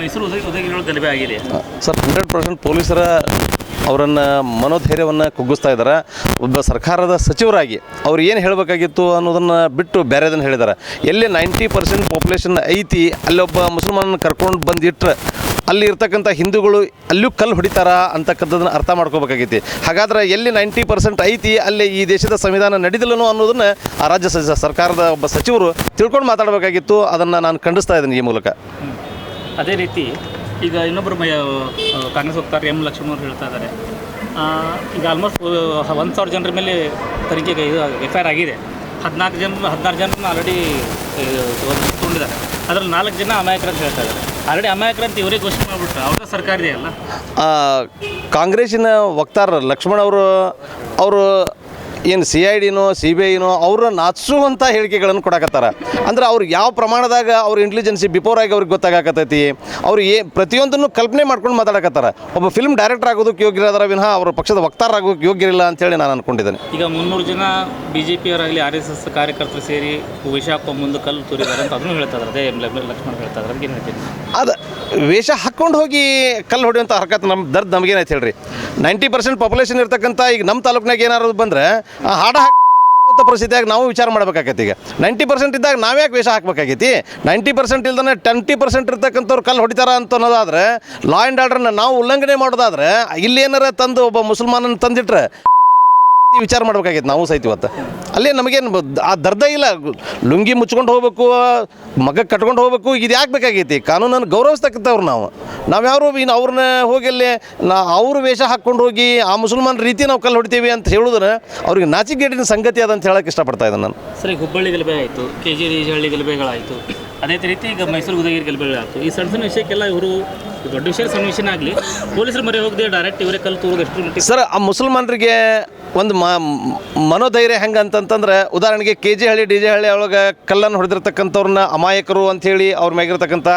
ಮೈಸೂರು ಉದಯ ಗಲಭೆ ಆಗಿದೆ. Sir hundred percent ಪೊಲೀಸರ ಅವರನ್ನು ಮನೋಧೈರ್ಯವನ್ನು ಕುಗ್ಗಿಸ್ತಾ ಇದ್ದಾರೆ. ಒಬ್ಬ ಸರ್ಕಾರದ ಸಚಿವರಾಗಿ ಅವ್ರು ಏನು ಹೇಳಬೇಕಾಗಿತ್ತು ಅನ್ನೋದನ್ನು ಬಿಟ್ಟು ಬೇರೆದನ್ನು ಹೇಳಿದ್ದಾರೆ. ಎಲ್ಲಿ ನೈಂಟಿ ಪರ್ಸೆಂಟ್ ಪಾಪ್ಯುಲೇಷನ್ ಐತಿ ಅಲ್ಲೊಬ್ಬ ಮುಸಲ್ಮಾನ ಕರ್ಕೊಂಡು ಬಂದಿಟ್ರೆ ಅಲ್ಲಿ ಇರ್ತಕ್ಕಂಥ ಹಿಂದೂಗಳು ಅಲ್ಲೂ ಕಲ್ಲು ಹೊಡಿತಾರ ಅಂತಕ್ಕಂಥದ್ದನ್ನು ಅರ್ಥ ಮಾಡ್ಕೋಬೇಕಾಗೈತಿ. ಹಾಗಾದ್ರೆ ಎಲ್ಲಿ ನೈಂಟಿ ಪರ್ಸೆಂಟ್ ಐತಿ, ಅಲ್ಲಿ ಈ ದೇಶದ ಸಂವಿಧಾನ ನಡೆದಿಲ್ಲನೋ ಅನ್ನೋದನ್ನು ಆ ರಾಜ್ಯ ಸರ್ಕಾರದ ಒಬ್ಬ ಸಚಿವರು ತಿಳ್ಕೊಂಡು ಮಾತಾಡಬೇಕಾಗಿತ್ತು. ಅದನ್ನು ನಾನು ಖಂಡಿಸ್ತಾ ಇದ್ದೀನಿ ಈ ಮೂಲಕ. ಅದೇ ರೀತಿ ಈಗ ಇನ್ನೊಬ್ಬರು ಮೈ ಕಾಂಗ್ರೆಸ್ ವಕ್ತಾರ ಎಂ ಲಕ್ಷ್ಮಣ್ ಹೇಳ್ತಾ ಇದ್ದಾರೆ. ಈಗ ಆಲ್ಮೋಸ್ಟ್ ಒಂದು ಸಾವಿರ ಜನರ ಮೇಲೆ ತನಿಖೆಗೆ ಇದು ಎಫ್ ಐ ಆರ್ ಆಗಿದೆ. ಹದಿನಾಲ್ಕು ಜನ, ಹದಿನಾರು ಜನ ಆಲ್ರೆಡಿ ತೊಗೊಂಡಿದ್ದಾರೆ ಅದರಲ್ಲಿ ನಾಲ್ಕು ಜನ ಅಮಾಯಕರು ಅಂತ ಹೇಳ್ತಾ ಇದ್ದಾರೆ. ಆಲ್ರೆಡಿ ಅಮಾಯಕರು ಅಂತ ಇವರೇ ಘೋಷಣೆ ಮಾಡಿಬಿಟ್ರೆ. ಅವ್ರ ಸರ್ಕಾರ ಇದೆಯಲ್ಲ? ಕಾಂಗ್ರೆಸ್ಸಿನ ವಕ್ತಾರ ಲಕ್ಷ್ಮಣ್ ಅವರು ಅವರು ಏನು ಸಿ ಐ ಡಿನೋ ಸಿ ಬಿ ಐನೋ ಅವ್ರನ್ನ ನಾಚಿಸುವಂಥ ಹೇಳಿಕೆಗಳನ್ನು ಕೊಡಕತ್ತಾರ. ಅಂದ್ರೆ ಅವ್ರಿಗೆ ಯಾವ ಪ್ರಮಾಣದಾಗ ಅವ್ರ ಇಂಟೆಲಿಜೆನ್ಸಿ ಬಿಫೋರ್ ಆಗಿ ಅವ್ರಿಗೆ ಗೊತ್ತಾಗಕತ್ತೈತಿ ಅವ್ರು ಏ ಪ್ರತಿಯೊಂದನ್ನು ಕಲ್ಪನೆ ಮಾಡ್ಕೊಂಡು ಮಾತಾಡಕತ್ತಾರ. ಒಬ್ಬ ಫಿಲ್ಮ್ ಡೈರೆಕ್ಟರ್ ಆಗೋದಕ್ಕೆ ಯೋಗ್ಯ ಅದರ ವಿನಃ ಅವ್ರ ಪಕ್ಷದ ವಕ್ತಾರ ಆಗೋಕ್ಕೆ ಯೋಗ್ಯ ಇಲ್ಲ ಅಂತೇಳಿ ನಾನು ಅನ್ಕೊಂಡಿದ್ದೇನೆ. ಈಗ ಮುನ್ನೂರು ಜನ ಬಿ ಜೆ ಪಿಯವರಾಗಲಿ ಆರ್ ಎಸ್ ಎಸ್ ಕಾರ್ಯಕರ್ತರು ಸೇರಿ ವಿಷ ಹಾಕೋ ಮುಂದೆ ಕಲ್ಲು ತೂರಿದ್ದಾರೆ ಅಂತ ಅದನ್ನು ಹೇಳ್ತಾ ಇದ್ದಾರೆ. ಲಕ್ಷ್ಮಣ್ ಹೇಳ್ತಾ ಇದ್ದಾರೆ. ಅದಕ್ಕೆ ಏನು ಹೇಳ್ತೀನಿ ಅದು ವೇಷ ಹಾಕ್ಕೊಂಡು ಹೋಗಿ ಕಲ್ಲು ಹೊಡೆಯುವಂಥ ಹರಕತ್ ನಮ್ಮ ದರ್ದ್ ನಮಗೇನಾಯ್ತು ಹೇಳ್ರಿ. ನೈಂಟಿ ಪರ್ಸೆಂಟ್ ಪಾಪ್ಯುಲೇಷನ್ ಇರ್ತಕ್ಕಂಥ ಈಗ ನಮ್ಮ ತಾಲೂಕ್ನಾಗ ಏನಾರು ಬಂದರೆ ಆ ಹಾಡ ಹಾಕುವಂಥ ಪರಿಸ್ಥಿತಿಯಾಗಿ ನಾವು ವಿಚಾರ ಮಾಡಬೇಕಾಗೈತಿ ಈಗ. ನೈಂಟಿ ಪರ್ಸೆಂಟ್ ಇದ್ದಾಗ ನಾವ್ಯಾಕೆ ವೇಷ ಹಾಕಬೇಕಾಗೈತಿ ನೈಂಟಿ ಪರ್ಸೆಂಟ್ ಇಲ್ದೇ ಟ್ವೆಂಟಿ ಪರ್ಸೆಂಟ್ ಇರ್ತಕ್ಕಂಥವ್ರು ಕಲ್ಲು ಹೊಡಿತಾರ ಅಂತ ಅನ್ನೋದಾದರೆ ಲಾ ಆ್ಯಂಡ್ ಆರ್ಡರ್ನ ನಾವು ಉಲ್ಲಂಘನೆ ಮಾಡೋದಾದ್ರೆ, ಇಲ್ಲಿ ಏನಾರ ತಂದು ಒಬ್ಬ ಮುಸಲ್ಮಾನನ ತಂದಿಟ್ರೆ ವಿಚಾರ ಮಾಡ್ಬೇಕಾಗಿತ್ತು ನಾವು ಸಹಿತ ಇವತ್ತು. ಅಲ್ಲೇ ನಮಗೇನು ಆ ದರ್ದ ಇಲ್ಲ. ಲುಂಗಿ ಮುಚ್ಕೊಂಡು ಹೋಗ್ಬೇಕು ಮಗ ಕಟ್ಕೊಂಡು ಹೋಗ್ಬೇಕು ಇದು ಯಾಕೆ ಬೇಕಾಗೈತಿ? ಕಾನೂನನ್ನು ಗೌರವಿಸ್ತಕ್ಕಂಥವ್ರು ನಾವು. ನಾವು ಯಾರು ಇನ್ನು ಅವ್ರನ್ನ ಹೋಗಿ ಅಲ್ಲಿ ನಾ ಅವ್ರ ವೇಷ ಹಾಕ್ಕೊಂಡು ಹೋಗಿ ಆ ಮುಸಲ್ಮಾನ್ ರೀತಿ ನಾವು ಕಲ್ಲು ಹೊಡಿತೀವಿ ಅಂತ ಹೇಳಿದ್ರೆ ಅವ್ರಿಗೆ ನಾಚಿಕೆಗೇಡಿನ ಸಂಗತಿ ಅದಂತ ಹೇಳಕ್ಕೆ ಇಷ್ಟಪಡ್ತಾ ಇದ್ದೆ ನಾನು. ಸರಿ ಹುಬ್ಬಳ್ಳಿ ಗಲಭೆ ಆಯಿತು ಕೆ ಜಿ ಹಳ್ಳಿ ಗಲಭೆಗಳಾಯಿತು. ಅದೇ ರೀತಿ ಈಗ ಮೈಸೂರು ಉದಯಗಿರಿ ಗಲಭೆಗಳಾಯಿತು. ಈ ಸಣ್ಣ ಸಣ್ಣ ವಿಷಯಕ್ಕೆಲ್ಲ ಇವರು ದೊಡ್ಡ ವಿಷಯ ಸಣ್ಣ ವಿಷಯನೇ ಆಗಲಿ. ಪೊಲೀಸರು ಮರೆ ಹೋಗದೆ ಡೈರೆಕ್ಟ್ ಇವರೇ ಕಲ್ತು ತೂರೋದು ಎಷ್ಟು ಸರ್ ಆ ಮುಸಲ್ಮಾನರಿಗೆ ಒಂದು ಮ ಮನೋಧೈರ್ಯ ಹೆಂಗೆ ಅಂತಂತಂದ್ರೆ, ಉದಾಹರಣೆಗೆ K G Halli D J Halli ಒಳಗೆ ಕಲ್ಲನ್ನು ಹೊಡೆದಿರ್ತಕ್ಕಂಥವ್ರನ್ನ ಅಮಾಯಕರು ಅಂಥೇಳಿ ಅವ್ರ ಮ್ಯಾಗಿರ್ತಕ್ಕಂಥ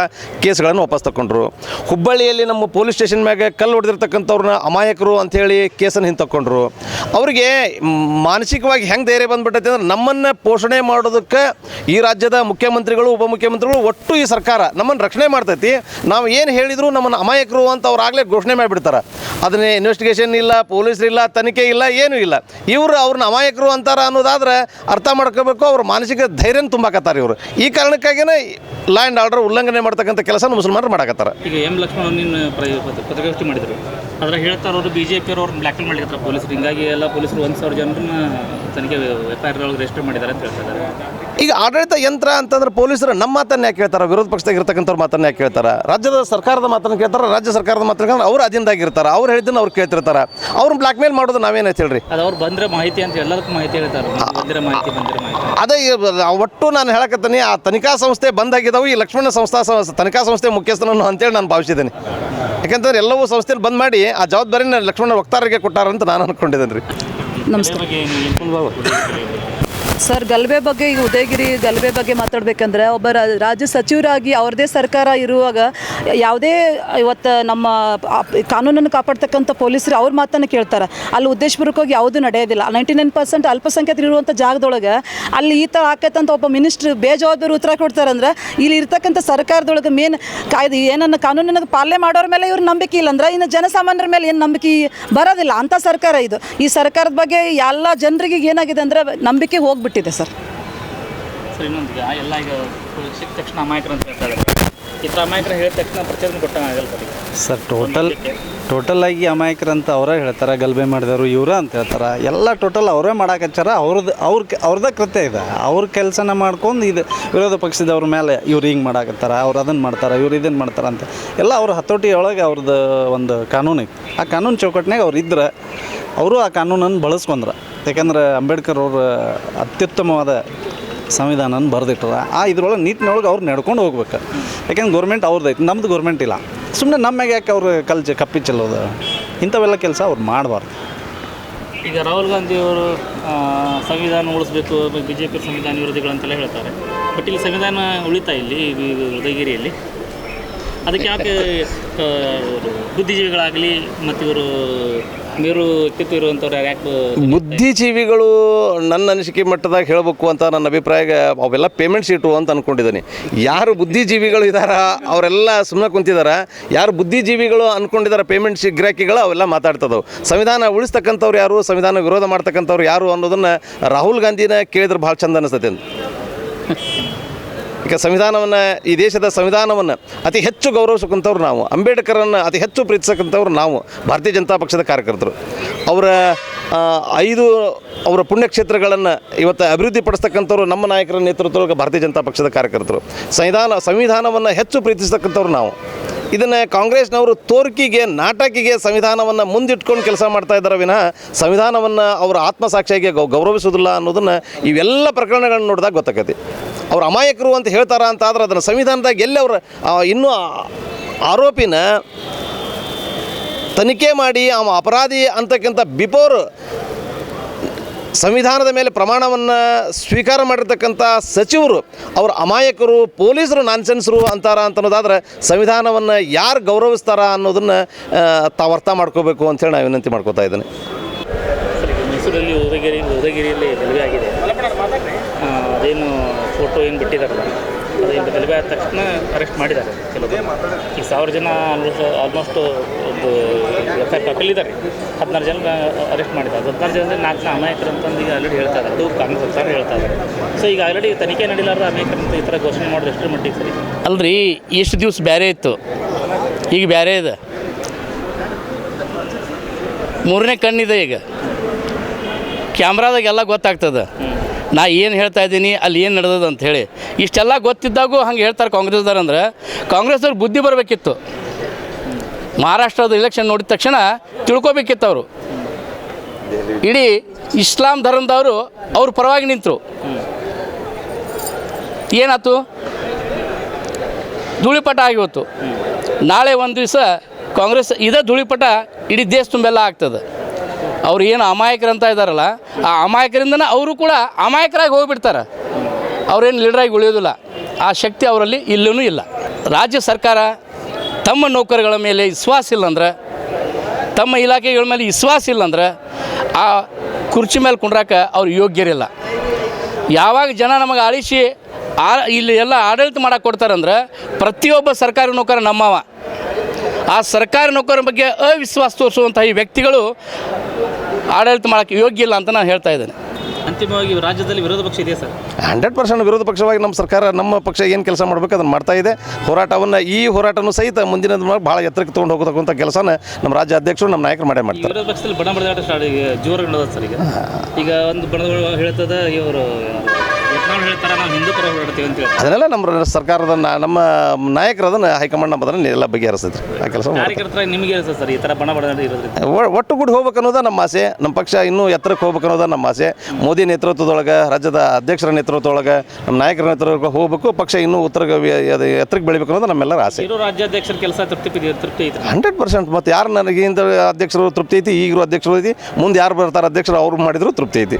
ಕೇಸ್ಗಳನ್ನು ವಾಪಸ್ ತಗೊಂಡ್ರು ಹುಬ್ಬಳ್ಳಿಯಲ್ಲಿ ನಮ್ಮ ಪೊಲೀಸ್ ಸ್ಟೇಷನ್ ಮ್ಯಾಗೆ ಕಲ್ಲು ಹೊಡೆದಿರ್ತಕ್ಕಂಥವ್ರನ್ನ ಅಮಾಯಕರು ಅಂಥೇಳಿ ಕೇಸನ್ನು ಹಿಂತಕೊಂಡ್ರು. ಅವರಿಗೆ ಮಾನಸಿಕವಾಗಿ ಹೆಂಗೆ ಧೈರ್ಯ ಬಂದ್ಬಿಟ್ಟೈತೆ ಅಂದ್ರೆ, ನಮ್ಮನ್ನು ಪೋಷಣೆ ಮಾಡೋದಕ್ಕೆ ಈ ರಾಜ್ಯದ ಮುಖ್ಯಮಂತ್ರಿಗಳು, ಉಪಮುಖ್ಯಮಂತ್ರಿಗಳು ಒಟ್ಟು ಈ ಸರ್ಕಾರ ನಮ್ಮನ್ನು ರಕ್ಷಣೆ ಮಾಡ್ತೈತಿ. ನಾವು ಏನು ಹೇಳಿದರೂ ನಮ್ಮನ್ನು ಅಮಾಯಕರು ಅಂತ ಅವ್ರು ಆಗಲೇ ಘೋಷಣೆ ಮಾಡಿಬಿಡ್ತಾರೆ. ಅದನ್ನೇ ಇನ್ವೆಸ್ಟಿಗೇಷನ್ ಇಲ್ಲ, ಪೊಲೀಸರಿಲ್ಲ, ತನಿಖೆ ಇಲ್ಲ, ಏನೂ ಇಲ್ಲ. ಇವರು ಅವ್ರನ್ನ ಅಮಾಯಕರು ಅಂತಾರ ಅನ್ನೋದಾದ್ರೆ ಅರ್ಥ ಮಾಡ್ಕೋಬೇಕು, ಅವ್ರ ಮಾನಸಿಕ ಧೈರ್ಯನ ತುಂಬಾಕತ್ತಾರೆ ಇವರು. ಈ ಕಾರಣಕ್ಕಾಗಿನೇ ಲಾ ಆ್ಯಂಡ್ ಆರ್ಡರ್ ಉಲ್ಲಂಘನೆ ಮಾಡ್ತಕ್ಕಂಥ ಕೆಲಸ ಮುಸಲ್ಮಾನರು ಮಾಡಕತ್ತಾರೆ. ಈಗ ಎಂ ಲಕ್ಷ್ಮಣ ಪತ್ರಿಕಾಗೋಷ್ಠಿ ಮಾಡಿದ್ರು. ಅದ್ರ ಹೇಳ್ತಾರ ಅವರು ಬ್ಲ್ಯಾಕ್ ಮೇಲ್ ಮಾಡಿರ್ತಾರೆ ಪೊಲೀಸರು. ಹಿಂಗಾಗಿ ಎಲ್ಲ ಪೊಲೀಸರು ಒಂದು ಸಾವಿರ ಜನರನ್ನ ತನಿಖೆ ಎಫ್ ಐ ಆರ್ ಒಳಗೆ ರಿಜಿಸ್ಟರ್ ಮಾಡಿದ್ದಾರೆ ಅಂತ ಹೇಳ್ತಾ ಇದ್ದಾರೆ. ಈಗ ಆಡಳಿತ ಯಂತ್ರ ಅಂತಂದ್ರೆ ಪೊಲೀಸರು ನಮ್ಮ ಮಾತನ್ನ ಯಾಕೆ ಹೇಳ್ತಾರೆ ವಿರೋಧ ಪಕ್ಷದಾಗ ಇರ್ತಕ್ಕಂಥವ್ರ ಮಾತನ್ನ ಯಾಕೆ ಕೇಳ್ತಾರೆ. ರಾಜ್ಯದ ಸರ್ಕಾರದ ಮಾತನ್ನ ಕೇಳ್ತಾರೆ ರಾಜ್ಯ ಸರ್ಕಾರದ ಮಾತನ್ನ ಕೇಳಿದ್ರೆ ಅವ್ರು ಅದಿಂದಾಗಿರ್ತಾರೆ ಅವ್ರು ಹೇಳಿದ್ದನ್ನು ಅವ್ರು ಕೇಳ್ತಿರ್ತಾರೆ. ಅವ್ರು ಬ್ಲ್ಯಾಕ್ ಮೇಲ್ ಮಾಡೋದು ನಾವೇನು ಹೇಳ್ರಿ? ಅದು ಅವ್ರು ಬಂದರೆ ಮಾಹಿತಿ ಅಂತ ಎಲ್ಲದಕ್ಕೂ ಮಾಹಿತಿ ಹೇಳ್ತಾರೆ. ಬಂದಿರೋ ಮಾಹಿತಿ ಬಂದಿರೋ ಮಾಹಿತಿ. ಅದೇ ಒಟ್ಟು ನಾನು ಹೇಳಕತ್ತೀನಿ ಆ ತನಿಖಾ ಸಂಸ್ಥೆ ಬಂದಾಗಿದ್ದಾವೆ ಈ ಲಕ್ಷ್ಮಣ ಸಂಸ್ಥಾ ತನಿಖಾ ಸಂಸ್ಥೆ ಮುಖ್ಯಸ್ಥನನ್ನು ಅಂತೇಳಿ ನಾನು ಭಾವಿಸಿದ್ದೀನಿ. ಯಾಕಂತಂದ್ರೆ ಎಲ್ಲವೂ ಸಂಸ್ಥೆಯಲ್ಲಿ ಬಂದ್ ಮಾಡಿ ಆ ಜವಾಬ್ದಾರಿನ ಲಕ್ಷ್ಮಣ ವಕ್ತಾರರಿಗೆ ಕೊಟ್ಟಾರಂತ ನಾನು ಅನ್ಕೊಂಡಿದ್ದೇನೆ ರೀ ನಮಸ್ಕಾರ. ಸರ್ ಗಲಭೆ ಬಗ್ಗೆ ಈಗ ಉದಯಗಿರಿ ಗಲಭೆ ಬಗ್ಗೆ ಮಾತಾಡ್ಬೇಕಂದ್ರೆ ಒಬ್ಬ ರಾಜ್ಯ ಸಚಿವರಾಗಿ ಅವ್ರದೇ ಸರ್ಕಾರ ಇರುವಾಗ ಯಾವುದೇ ಇವತ್ತು ನಮ್ಮ ಕಾನೂನನ್ನು ಕಾಪಾಡ್ತಕ್ಕಂಥ ಪೊಲೀಸರು ಅವ್ರ ಮಾತನ್ನು ಕೇಳ್ತಾರೆ. ಅಲ್ಲಿ ಉದ್ದೇಶಪೂರ್ವಕವಾಗಿ ಯಾವುದೂ ನಡೆಯೋದಿಲ್ಲ. ನೈಂಟಿ ನೈನ್ ಪರ್ಸೆಂಟ್ ಅಲ್ಪಸಂಖ್ಯಾತರು ಇರುವಂಥ ಜಾಗದೊಳಗೆ ಅಲ್ಲಿ ಈ ಥರ ಆಕೈತಂತ ಒಬ್ಬ ಮಿನಿಸ್ಟ್ರ್ ಬೇಜವಾಬ್ದಾರಿ ಉತ್ತರ ಕೊಡ್ತಾರಂದ್ರೆ ಇಲ್ಲಿ ಇರ್ತಕ್ಕಂಥ ಸರ್ಕಾರದೊಳಗೆ ಮೇನ್ ಕಾಯ್ದೆ ಏನನ್ನು ಕಾನೂನನ್ನು ಪಾಲನೆ ಮಾಡೋರ ಮೇಲೆ ಇವ್ರ ನಂಬಿಕೆ ಇಲ್ಲ ಅಂದ್ರೆ ಇನ್ನು ಜನಸಾಮಾನ್ಯರ ಮೇಲೆ ಏನು ನಂಬಿಕೆ ಬರೋದಿಲ್ಲ. ಅಂಥ ಸರ್ಕಾರ ಇದು. ಈ ಸರ್ಕಾರದ ಬಗ್ಗೆ ಎಲ್ಲ ಜನರಿಗೆ ಏನಾಗಿದೆ ಅಂದರೆ ನಂಬಿಕೆ ಹೋಗ್ಬಿಟ್ಟಿದೆ ಸರ್. ಸರಿ ಇನ್ನೊಂದು ಎಲ್ಲ ಈಗ ಸಿಕ್ಕ ತಕ್ಷಣ ಅಮಾಯಕರು ಅಂತ ಹೇಳ್ತಾರೆ. ಅಮಾಯಕರು ಹೇಳಿದ ತಕ್ಷಣ ಪ್ರಚಾರ ಕೊಟ್ಟಂಗೆ ಆಗಲ್ಲ ಸರ್ ಸರ್ ಟೋಟಲ್ ಟೋಟಲ್ ಆಗಿ ಅಮಾಯಕರಂತ ಅವರೇ ಹೇಳ್ತಾರೆ ಗಲಭೆ ಮಾಡಿದವರು ಇವರ ಅಂತ ಹೇಳ್ತಾರೆ. ಎಲ್ಲ ಟೋಟಲ್ ಅವರೇ ಮಾಡಾಕಚ್ಚಾರ ಅವ್ರದ್ದು ಅವ್ರ ಅವ್ರದ್ದೇ ಕೃತ್ಯ ಇದೆ. ಅವ್ರ ಕೆಲಸನ ಮಾಡ್ಕೊಂಡು ಇದು ವಿರೋಧ ಪಕ್ಷದವ್ರ ಮೇಲೆ ಇವ್ರು ಹಿಂಗೆ ಮಾಡಾಕತ್ತಾರ ಅವ್ರು ಅದನ್ನು ಮಾಡ್ತಾರೆ ಇವ್ರು ಇದನ್ನು ಮಾಡ್ತಾರೆ ಅಂತ. ಎಲ್ಲ ಅವ್ರ ಹತೋಟಿ ಒಳಗೆ ಅವ್ರದ್ದು ಒಂದು ಕಾನೂನು ಐತಿ. ಆ ಕಾನೂನು ಚೌಕಟ್ಟಿನಾಗ ಅವ್ರು ಇದ್ರೆ ಅವರು ಆ ಕಾನೂನನ್ನು ಬಳಸ್ಕೊಂಡ್ರ. ಯಾಕಂದ್ರೆ ಅಂಬೇಡ್ಕರ್ ಅವರು ಅತ್ಯುತ್ತಮವಾದ ಸಂವಿಧಾನನ ಬರೆದಿಟ್ಟದ ಆ ಇದ್ರೊಳಗೆ ನೀಟಿನೊಳಗೆ ಅವ್ರು ನಡ್ಕೊಂಡು ಹೋಗ್ಬೇಕು. ಯಾಕಂದ್ರೆ ಗೌರ್ಮೆಂಟ್ ಅವ್ರದ್ದು ಐತಿ, ನಮ್ದು ಗೌರ್ಮೆಂಟ್ ಇಲ್ಲ. ಸುಮ್ಮನೆ ನಮ್ಮಗೆ ಯಾಕೆ ಅವ್ರು ಕಲ್ಚ ಕಪ್ಪಿ ಚೆಲ್ಲೋದು? ಇಂಥವೆಲ್ಲ ಕೆಲಸ ಅವ್ರು ಮಾಡಬಾರ್ದು. ಈಗ ರಾಹುಲ್ ಗಾಂಧಿ ಅವರು ಸಂವಿಧಾನ ಉಳಿಸ್ಬೇಕು ಬಿ ಜೆ ಪಿ ಸಂವಿಧಾನ ವಿರೋಧಿಗಳಂತೆಲ್ಲ ಹೇಳ್ತಾರೆ. ಬಟ್ ಇಲ್ಲಿ ಸಂವಿಧಾನ ಉಳಿತಾ ಇಲ್ಲಿ ಉದಯಗಿರಿಯಲ್ಲಿ. ಅದಕ್ಕೆ ಯಾಕೆ ಬುದ್ಧಿಜೀವಿಗಳಾಗಲಿ ಮತ್ತು ಇವರು ಯಾಕೆ ಬುದ್ಧಿಜೀವಿಗಳು ನನ್ನ ಅನಿಸಿಕೆ ಮಟ್ಟದಾಗ ಹೇಳಬೇಕು ಅಂತ ನನ್ನ ಅಭಿಪ್ರಾಯ ಅವೆಲ್ಲ ಪೇಮೆಂಟ್ಸ್ ಇಟ್ಟು ಅಂತ ಅನ್ಕೊಂಡಿದ್ದೀನಿ. ಯಾರು ಬುದ್ಧಿಜೀವಿಗಳು ಇದ್ದಾರ ಅವರೆಲ್ಲ ಸುಮ್ಮನೆ ಕುಂತಿದಾರ, ಯಾರು ಬುದ್ಧಿಜೀವಿಗಳು ಅನ್ಕೊಂಡಿದಾರ ಪೇಮೆಂಟ್ ಗ್ರಾಹಕಿಗಳು ಗಿರಾಕಿಗಳು ಅವೆಲ್ಲ ಮಾತಾಡ್ತದವು. ಸಂವಿಧಾನ ಉಳಿಸ್ತಕ್ಕಂಥವ್ರು ಯಾರು, ಸಂವಿಧಾನ ವಿರೋಧ ಮಾಡ್ತಕ್ಕಂಥವ್ರು ಯಾರು ಅನ್ನೋದನ್ನು ರಾಹುಲ್ ಗಾಂಧಿನ ಕೇಳಿದ್ರೆ ಭಾಳ ಚಂದ ಅನಿಸ್ತೈತೆ ಈಗ ಸಂವಿಧಾನವನ್ನು, ಈ ದೇಶದ ಸಂವಿಧಾನವನ್ನು ಅತಿ ಹೆಚ್ಚು ಗೌರವಿಸಕ್ಕಂಥವ್ರು ನಾವು. ಅಂಬೇಡ್ಕರನ್ನು ಅತಿ ಹೆಚ್ಚು ಪ್ರೀತಿಸಕ್ಕಂಥವ್ರು ನಾವು, ಭಾರತೀಯ ಜನತಾ ಪಕ್ಷದ ಕಾರ್ಯಕರ್ತರು. ಅವರ ಐದು ಅವರ ಪುಣ್ಯಕ್ಷೇತ್ರಗಳನ್ನು ಇವತ್ತು ಅಭಿವೃದ್ಧಿಪಡಿಸ್ತಕ್ಕಂಥವ್ರು ನಮ್ಮ ನಾಯಕರ ನೇತೃತ್ವದೊಳಗೆ ಭಾರತೀಯ ಜನತಾ ಪಕ್ಷದ ಕಾರ್ಯಕರ್ತರು. ಸಂವಿಧಾನ, ಸಂವಿಧಾನವನ್ನು ಹೆಚ್ಚು ಪ್ರೀತಿಸ್ತಕ್ಕಂಥವ್ರು ನಾವು. ಇದನ್ನು ಕಾಂಗ್ರೆಸ್ನವರು ತೋರ್ಕಿಗೆ, ನಾಟಕಿಗೆ ಸಂವಿಧಾನವನ್ನು ಮುಂದಿಟ್ಕೊಂಡು ಕೆಲಸ ಮಾಡ್ತಾ ಇದ್ದಾರೆ ವಿನಃ ಸಂವಿಧಾನವನ್ನು ಅವರ ಆತ್ಮಸಾಕ್ಷಿಯಾಗಿ ಗೌ ಗೌರವಿಸೋದಿಲ್ಲ ಅನ್ನೋದನ್ನು ಇವೆಲ್ಲ ಪ್ರಕರಣಗಳನ್ನು ನೋಡಿದಾಗ ಗೊತ್ತಾಗತ್ತೆ. ಅವ್ರು ಅಮಾಯಕರು ಅಂತ ಹೇಳ್ತಾರ ಅಂತ ಆದ್ರೆ ಅದನ್ನು ಸಂವಿಧಾನದಾಗ ಎಲ್ಲಿ ಅವ್ರ ಇನ್ನೂ ಆರೋಪಿನ ತನಿಖೆ ಮಾಡಿ ಅವ ಅಪರಾಧಿ ಅಂತಕ್ಕಿಂತ ಬಿಫೋರ್ ಸಂವಿಧಾನದ ಮೇಲೆ ಪ್ರಮಾಣವನ್ನು ಸ್ವೀಕಾರ ಮಾಡಿರ್ತಕ್ಕಂಥ ಸಚಿವರು, ಅವ್ರ ಅಮಾಯಕರು, ಪೊಲೀಸರು ನಾನ್ಸೆನ್ಸರು ಅಂತಾರ ಅಂತ ಅನ್ನೋದಾದ್ರೆ ಸಂವಿಧಾನವನ್ನು ಯಾರು ಗೌರವಿಸ್ತಾರ ಅನ್ನೋದನ್ನು ತಾವು ಅರ್ಥ ಮಾಡ್ಕೋಬೇಕು ಅಂತೇಳಿ ನಾನು ವಿನಂತಿ ಮಾಡ್ಕೋತಾ ಇದ್ದೇನೆ. ಉದಯಗಿರಿಯಲ್ಲಿ ಮದುವೆ ಆಗಿದೆ. ಅದೇನು ಫೋಟೋ ಏನು ಬಿಟ್ಟಿದ್ದಾರಲ್ಲ ಅದೇನು ಗಲಭೆ ಆದ ತಕ್ಷಣ ಅರೆಸ್ಟ್ ಮಾಡಿದ್ದಾರೆ ಕೆಲವರು. ಈ ಸಾವಿರ ಜನ ಆಲ್ಮೋಸ್ಟ್ ಆಲ್ಮೋಸ್ಟ್ ಒಂದು ಎಫ್ ಐ ಕಪ್ಪಲಿದ್ದಾರೆ ಹದಿನಾರು ಜನ ಅರೆಸ್ಟ್ ಮಾಡಿದ್ದಾರೆ. ಹದಿನಾರು ಜನ ನಾಲ್ಕು ಜನ ಅಮಾಯಕರು ಅಂತಂದು ಈಗ ಆಲ್ರೆಡಿ ಹೇಳ್ತಾ ಇದ್ದಾರೆ. ಅದು ಕಾಂಗ್ರೆಸ್ ಸರ್ಕಾರ ಹೇಳ್ತಾ ಇದ್ದಾರೆ. ಸೊ ಈಗ ಆಲ್ರೆಡಿ ತನಿಖೆ ನಡೀಲಾರ್ದ ಅಮಾಯಕರು ಅಂತ ಈ ಥರ ಘೋಷಣೆ ಮಾಡೋದು ಎಷ್ಟರ ಮಟ್ಟಿಗೆ ಸರಿ? ಅಲ್ರಿ ಇಷ್ಟು ದಿವ್ಸ ಬೇರೆ ಇತ್ತು. ಈಗ ಬೇರೆ ಇದೆ. ಮೂರನೇ ಕಣ್ಣಿದೆ ಈಗ. ಕ್ಯಾಮ್ರಾದಾಗೆಲ್ಲ ಗೊತ್ತಾಗ್ತದೆ. ನಾ ಏನು ಹೇಳ್ತಾ ಇದ್ದೀನಿ, ಅಲ್ಲಿ ಏನು ನಡೆದದ ಅಂತ ಹೇಳಿ. ಇಷ್ಟೆಲ್ಲ ಗೊತ್ತಿದ್ದಾಗೂ ಹಂಗೆ ಹೇಳ್ತಾರೆ ಕಾಂಗ್ರೆಸ್ದವ್ರು ಅಂದರೆ ಕಾಂಗ್ರೆಸ್ದವ್ರು ಬುದ್ಧಿ ಬರಬೇಕಿತ್ತು. ಮಹಾರಾಷ್ಟ್ರದ ಇಲೆಕ್ಷನ್ ನೋಡಿದ ತಕ್ಷಣ ತಿಳ್ಕೊಬೇಕಿತ್ತು ಅವರು ಇಡೀ ಇಸ್ಲಾಂ ಧರ್ಮದವರು ಅವ್ರ ಪರವಾಗಿ ನಿಂತರು. ಏನಾಯ್ತು? ಧೂಳಿಪಟ ಆಗಿವತ್ತು ನಾಳೆ ಒಂದು ದಿವಸ ಕಾಂಗ್ರೆಸ್, ಇದೇ ಧೂಳಿಪಟ ಇಡೀ ದೇಶ ತುಂಬೆಲ್ಲ ಆಗ್ತದೆ. ಅವ್ರು ಏನು ಅಮಾಯಕರಂತ ಇದ್ದಾರಲ್ಲ ಆ ಅಮಾಯಕರಿಂದನೇ ಅವರು ಕೂಡ ಅಮಾಯಕರಾಗಿ ಹೋಗಿಬಿಡ್ತಾರೆ. ಅವ್ರೇನು ಲೀಡ್ರಾಗಿ ಉಳಿಯೋದಿಲ್ಲ. ಆ ಶಕ್ತಿ ಅವರಲ್ಲಿ ಇಲ್ಲೂ ಇಲ್ಲ. ರಾಜ್ಯ ಸರ್ಕಾರ ತಮ್ಮ ನೌಕರಗಳ ಮೇಲೆ ವಿಶ್ವಾಸ ಇಲ್ಲಂದ್ರೆ, ತಮ್ಮ ಇಲಾಖೆಗಳ ಮೇಲೆ ವಿಶ್ವಾಸ ಇಲ್ಲಂದ್ರೆ, ಆ ಕುರ್ಚಿ ಮೇಲೆ ಕುಂಡ್ರಾಕ ಅವ್ರು ಯೋಗ್ಯರಿಲ್ಲ. ಯಾವಾಗ ಜನ ನಮಗೆ ಅಳಿಸಿ ಆ ಇಲ್ಲಿ ಎಲ್ಲ ಆಡಳಿತ ಮಾಡಕ್ಕೆ ಕೊಡ್ತಾರಂದ್ರೆ, ಪ್ರತಿಯೊಬ್ಬ ಸರ್ಕಾರಿ ನೌಕರ ನಮ್ಮವ. ಆ ಸರ್ಕಾರಿ ನೌಕರ ಬಗ್ಗೆ ಅವಿಶ್ವಾಸ ತೋರಿಸುವಂಥ ಈ ವ್ಯಕ್ತಿಗಳು ಆಡಳಿತ ಮಾಡೋಕ್ಕೆ ಯೋಗ್ಯ ಇಲ್ಲ ಅಂತ ನಾನು ಹೇಳ್ತಾ ಇದ್ದೇನೆ. ಅಂತಿಮವಾಗಿ ರಾಜ್ಯದಲ್ಲಿ ವಿರೋಧ ಪಕ್ಷ ಇದೆಯಾ ಸರ್? ಹಂಡ್ರೆಡ್ ಪರ್ಸೆಂಟ್ ವಿರೋಧ ಪಕ್ಷವಾಗಿ ನಮ್ಮ ಸರ್ಕಾರ ನಮ್ಮ ಪಕ್ಷ ಏನು ಕೆಲಸ ಮಾಡಬೇಕು ಅದನ್ನು ಮಾಡ್ತಾ ಇದೆ. ಹೋರಾಟವನ್ನು ಈ ಹೋರಾಟನೂ ಸಹಿತ ಮುಂದಿನ ಭಾಳ ಎತ್ತರಕ್ಕೆ ತೊಗೊಂಡು ಹೋಗತಕ್ಕಂಥ ಕೆಲಸನ ನಮ್ಮ ರಾಜ್ಯ ಅಧ್ಯಕ್ಷರು ನಮ್ಮ ನಾಯಕರು ಮಾಡೇ ಮಾಡ್ತಾರೆ. ವಿರೋಧ ಪಕ್ಷದಲ್ಲಿ ಬಣ ಬಡದಾಟ ಸ್ಟಾರ್ಟ್ ಈಗ ಜೋರಾಗಿ ನಡೆದ ಸರ್ ಈಗ. ಈಗ ಒಂದು ಬಣದ ಹೇಳ್ತದೆ ಇವರು ಯತ್ನಾಳ್ ಹೇಳ್ತಾರೆ ನಾವು ಹಿಂದೂ ಪರ ಹೋರಾಡ್ತೀವಿ ಅಂತ ಹೇಳ್ತಾರೆ. ಅದನ್ನೆಲ್ಲ ನಮ್ಮ ಸರ್ಕಾರದ ನಾ- ನಮ್ಮ ನಾಯಕರು ಅದನ್ನು ಹೈಕಮಾಂಡ್ ನಮ್ಮ ಅದನ್ನು ಎಲ್ಲ ಬಗೆಹರಿಸಿದ್ರಿ. ಆ ಕೆಲಸ. ಕಾರ್ಯಕರ್ತರ ನಿಮಗೆ ಸರ್ ಈ ಥರ ಬಣ ಬಡದಾಟ ಇರೋದ್ರಿಂದ? ಒ- ಒಟ್ಟುಗೂಡಿ ಹೋಗ್ಬೇಕು ಅನ್ನೋದ ನಮ್ಮ ಆಸೆ. ನಮ್ಮ ಪಕ್ಷ ಇನ್ನೂ ಎತ್ತರಕ್ಕೆ ಹೋಗ್ಬೇಕು ಅನ್ನೋದ ನಮ್ಮ ಆಸೆ. ಮೋದಿ ನೇತೃತ್ವದೊಳಗೆ ರಾಜ್ಯದ ಅಧ್ಯಕ್ಷರ ನೇತೃತ್ವದೊಳಗೆ ನಮ್ಮ ನಾಯಕರ ನೇತೃತ್ವ ಹೋಗ್ಬೇಕು. ಪಕ್ಷ ಇನ್ನೂ ಉತ್ತರ ಎತ್ತರಕ್ಕೆ ಬೆಳಿಬೇಕು ಅನ್ನೋದು ನಮ್ಮೆಲ್ಲರ ಆಸೆ. ಇರೋ ರಾಜ್ಯಾಧ್ಯಕ್ಷರ ಕೆಲಸ ತೃಪ್ತಿ ತೃಪ್ತಿ ಐತೆ ಹಂಡ್ರೆಡ್ ಪರ್ಸೆಂಟ್ ಮತ್ತು ಯಾರು ನನಗಿಂತ ಅಧ್ಯಕ್ಷರು ತೃಪ್ತಿ ಐತಿ ಈಗಿರೋ ಅಧ್ಯಕ್ಷರು ಐತಿ ಮುಂದೆ ಯಾರು ಬರ್ತಾರೆ ಅಧ್ಯಕ್ಷರು ಅವ್ರು ಮಾಡಿದ್ರು ತೃಪ್ತಿ ಐತಿ.